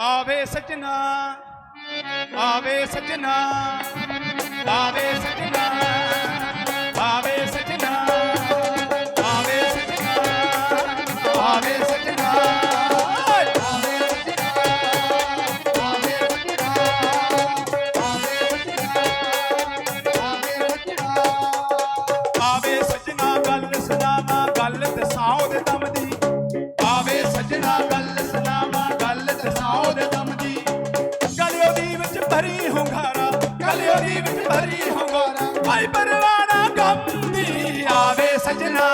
ਆਵੇ ਸਜਣਾ ਆਵੇ ਸਜਣਾ ਆਵੇ ਸਜਣਾ। ਹੁੰਗਾਰਾ ਕਲਿਓ ਦੀ ਵਿੱਚ ਭਰੀ ਹੁੰਗਾਰਾ। ਭਾਈ ਪਰਵਾਣਾ ਕੰਦੀ ਆਵੇ ਸਜਣਾ।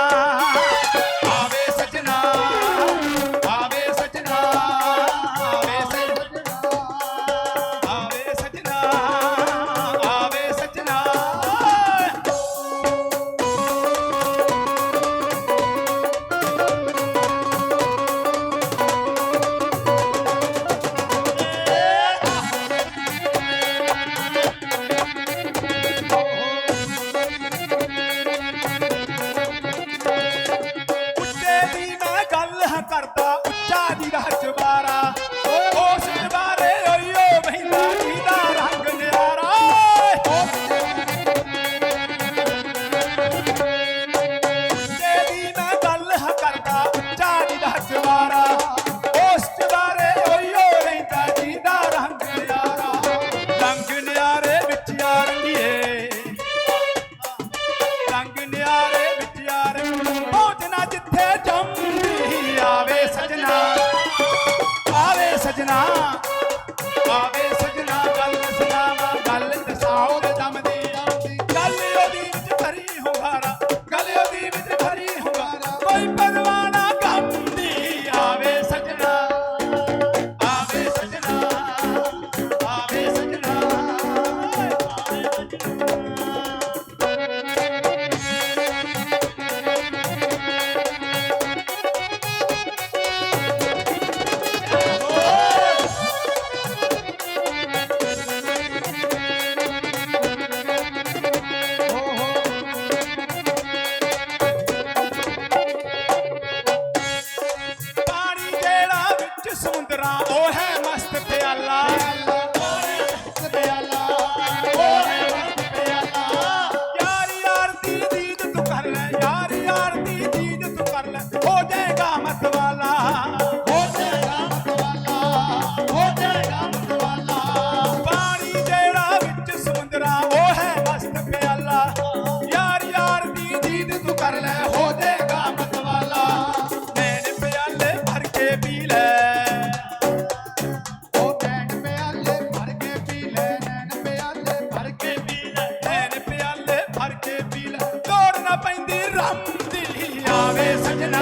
ਆਵੇ ਸਜਣਾ।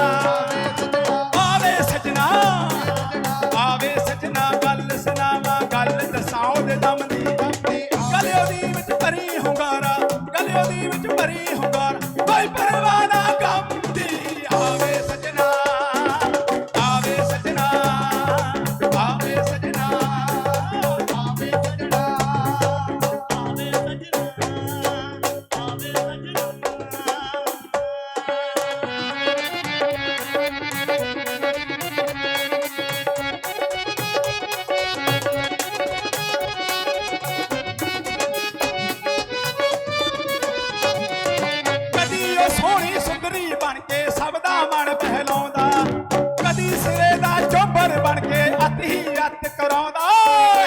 ਆਵੇ ਸਜਣਾ। ਆਵੇ ਸਜਣਾ, ਗੱਲ ਸੁਣਾਵਾ, ਗੱਲ ਦਸਾਂ ਹੁੰਗਾਰਾ, ਗਲਿਓ ਦੀ ਵਿੱਚ ਭਰੀ ਹੁੰਗਾਰਾ। ਕੋਈ ਪਰ ਰਾਤ ਹੀ ਰੱਤ ਕਰਾਉਂਦਾ।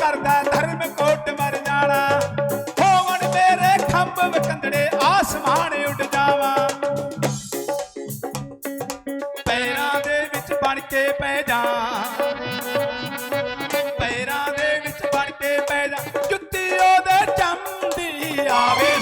ਕਰਦਾ, ਧਰਮ ਕੋਟ ਮਰ ਜਾਣਾ। ਹੋਵਣ ਮੇਰੇ ਖੰਭ ਵਕੰਦੜੇ ਆਸਮਾਨ ਉੱਡ ਜਾਵਾਂ। ਪੈਰਾਂ ਦੇ ਵਿੱਚ ਬਣ ਕੇ ਪੈ ਜਾ। ਪੈਰਾਂ ਦੇ ਵਿੱਚ ਬਣ ਕੇ ਪੈ ਜਾ। ਜੁੱਤੀ ਉਹਦੇ ਚੰਦੀ ਆਵੇ